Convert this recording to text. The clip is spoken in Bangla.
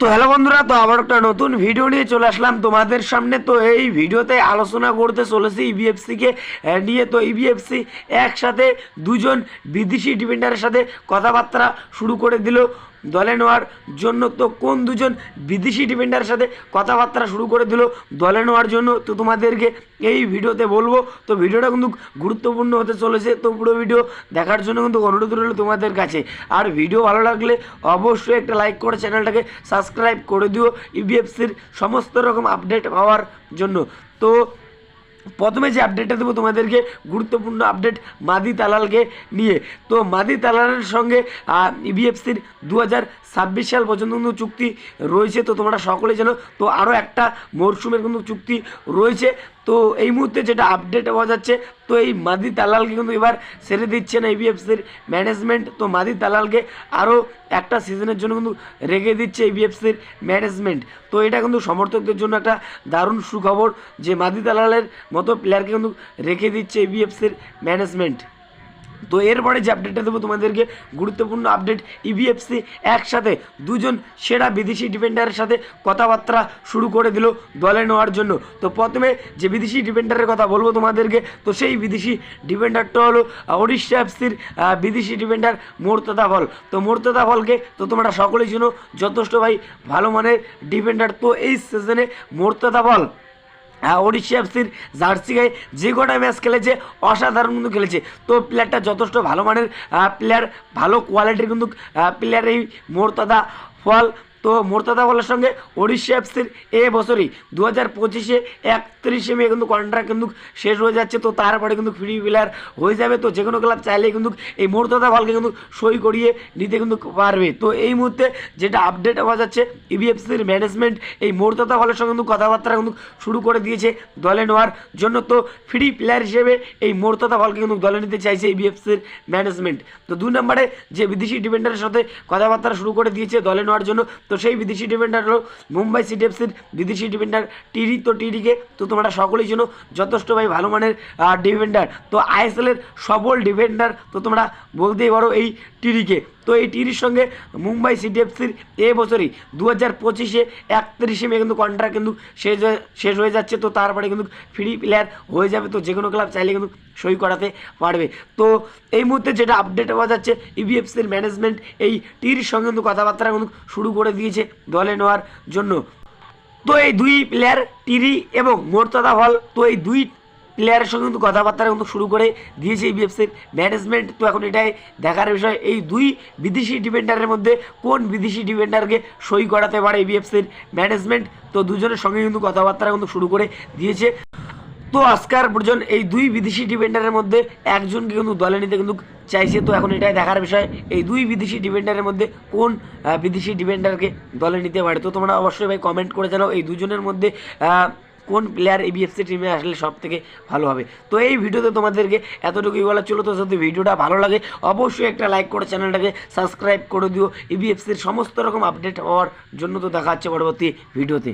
তো হ্যালো বন্ধুরা, তো আবার একটা নতুন ভিডিও নিয়ে চলে আসলাম তোমাদের সামনে। তো এই ভিডিওতে আলোচনা করতে চলেছি ইবিএফসিকে নিয়ে। তো ইবিএফসি একসাথে দুজন বিদেশি ডিফেন্ডারের সাথে কথাবার্তা শুরু করে দিল। দলে নেওয়ার জন্য তো কোন দুজন বিদেশি ডিফেন্ডারের সাথে কথাবার্তা শুরু করে দিল? দলে নেওয়ার জন্য তো তোমাদেরকে এই ভিডিওতে বলব। তো ভিডিওটা কিন্তু গুরুত্বপূর্ণ হতে চলেছে। তো পুরো ভিডিও দেখার জন্য কিন্তু অনুরোধ রইল তোমাদের কাছে। আর ভিডিও ভালো লাগলে অবশ্যই একটা লাইক করে চ্যানেলটাকে সাবস্ক্রাইব করে দিও। ইবিএফসির সমস্ত রকম আপডেট পাওয়ার জন্য। তো প্রথমে যে আপডেটটা দেবো তোমাদেরকে, গুরুত্বপূর্ণ আপডেট মাদি তালালকে নিয়ে। তো মাদি তালালের সঙ্গে ইবিএফসির দু হাজার ছাব্বিশ সাল পর্যন্ত কিন্তু চুক্তি রয়েছে। তো তোমরা সকলে জানো, তো আরও একটা মরশুমের কিন্তু চুক্তি রয়েছে। তো এই মুহূর্তে যেটা আপডেট পাওয়া যাচ্ছে, তো এই মাদি তালালকে কিন্তু এবার সেরে দিচ্ছে না এবিএফসির ম্যানেজমেন্ট তো মাদি তালালকে আরও একটা সিজনের জন্য কিন্তু রেখে দিচ্ছে এবিএফসির ম্যানেজমেন্ট তো এটা কিন্তু সমর্থকদের জন্য একটা দারুণ সুখবর যে মাদি তালালের মতো প্লেয়ারকে কিন্তু রেখে দিচ্ছে এবিএফসির ম্যানেজমেন্ট তো এরপরে যে আপডেটটা দেবো, তোমাদেরকে গুরুত্বপূর্ণ আপডেট ইবিএফসি একসাথে দুজন সেরা বিদেশি ডিফেন্ডারের সাথে কথাবার্তা শুরু করে দিল দলে নেওয়ার জন্য। তো প্রথমে যে বিদেশি ডিফেন্ডারের কথা বলব তোমাদেরকে, তো সেই বিদেশি ডিফেন্ডারটা হলো ওড়িশা এফসির বিদেশি ডিফেন্ডার মোর্তদা ফল তো মোর্তদা ফলকে তো তোমরা সকলেই চিনো যথেষ্ট ভাই ভালো মানের ডিফেন্ডার তো এই সিজনে মোর্তদা ফল ওড়িশা এফসির জার্সি গায়ে যে কটা ম্যাচ খেলেছে, অসাধারণ কিন্তু খেলেছে। তো প্লেয়ারটা যথেষ্ট ভালো মানের প্লেয়ার ভালো কোয়ালিটির কিন্তু প্লেয়ার এই মোরতাদা ফল তো মোরতাদা বলের সঙ্গে ওড়িশা এফসির এ বছরই দু হাজার পঁচিশে একত্রিশে মে কিন্তু কন্ট্রাক্ট কিন্তু শেষ হয়ে যাচ্ছে, তো তারপরে কিন্তু ফ্রি প্লেয়ার হয়ে যাবে, তো যে কোনো ক্লাব চাইলে কিন্তু এই মোরতাদা বলকে কিন্তু সই করিয়ে নিতে কিন্তু পারবে। তো এই মুহূর্তে যেটা আপডেট পাওয়া যাচ্ছে ইবিএফসির ম্যানেজমেন্ট এই মোরতাদা বলের সঙ্গে কিন্তু কথাবার্তা কিন্তু শুরু করে দিয়েছে দলে নেওয়ার জন্য, তো ফ্রি প্লেয়ার হিসেবে এই মোরতাদা বলকে কিন্তু দলে নিতে চাইছে ইবিএফসির ম্যানেজমেন্ট তো দুই নম্বরে যে বিদেশি ডিফেন্ডারের সাথে কথাবার্তা শুরু করে দিয়েছে দলে নেওয়ার জন্য তো সেই বিদেশি ডিফেন্ডার হলো মুম্বাই সিটি এফসির বিদেশি ডিফেন্ডার টিরি। তো টিরিকে তো তোমরা সকলেই জন্য যথেষ্ট ভাই ভালো মানের ডিফেন্ডার। তো আইএসএলের সবল ডিফেন্ডার তো তোমরা বলতেই পারো এই টিরিকে। তো এই টিরির সঙ্গে মুম্বাই সিটি এফসির এ বছরই দু হাজার পঁচিশে একত্রিশে মে কিন্তু কন্ট্রাক্ট কিন্তু শেষ শেষ হয়ে যাচ্ছে, তো তারপরে কিন্তু ফ্রি প্লেয়ার হয়ে যাবে, তো যে কোনো ক্লাব চাইলে কিন্তু সই করাতে পারবে। তো এই মুহূর্তে যেটা আপডেট পাওয়া যাচ্ছে ইবিএফসির ম্যানেজমেন্ট এই টিরির সঙ্গে কিন্তু কথাবার্তা কিন্তু শুরু করে দিয়েছে দলে নেওয়ার জন্য। তো এই দুই প্লেয়ার টিরি এবং মোর্তাদা হল তো এই দুই প্লেয়ারের সঙ্গে কিন্তু কথাবার্তা কিন্তু শুরু করে দিয়েছে এই বিএফসির ম্যানেজমেন্ট তো এখন এটাই দেখার বিষয়, এই দুই বিদেশি ডিফেন্ডারের মধ্যে কোন বিদেশি ডিফেন্ডারকে সই করাতে পারে এই বিএফসির ম্যানেজমেন্ট তো দুজনের সঙ্গে কিন্তু কথাবার্তা কিন্তু শুরু করে দিয়েছে। তো আজকার পর্যন্ত এই দুই বিদেশি ডিফেন্ডারের মধ্যে একজনকে কিন্তু দলে নিতে কিন্তু চাইছে। তো এখন এটাই দেখার বিষয়, এই দুই বিদেশি ডিফেন্ডারের মধ্যে কোন বিদেশি ডিফেন্ডারকে দলে নিতে পারে? তো তোমরা অবশ্যই ভাই কমেন্ট করে জানাও এই দুজনের মধ্যে কোন প্লেয়ার এবিএফসি বিএফসি টিমে আসলে সব থেকে ভালো হবে? তো এই ভিডিওতে তোমাদেরকে এতটুকুই বলা ছিল। তো যদি ভিডিওটা ভালো লাগে, অবশ্যই একটা লাইক করে চ্যানেলটাকে সাবস্ক্রাইব করে দিও। ইবিএফসির সমস্ত রকম আপডেট হওয়ার জন্য তো দেখা যাচ্ছে পরবর্তী ভিডিওতে।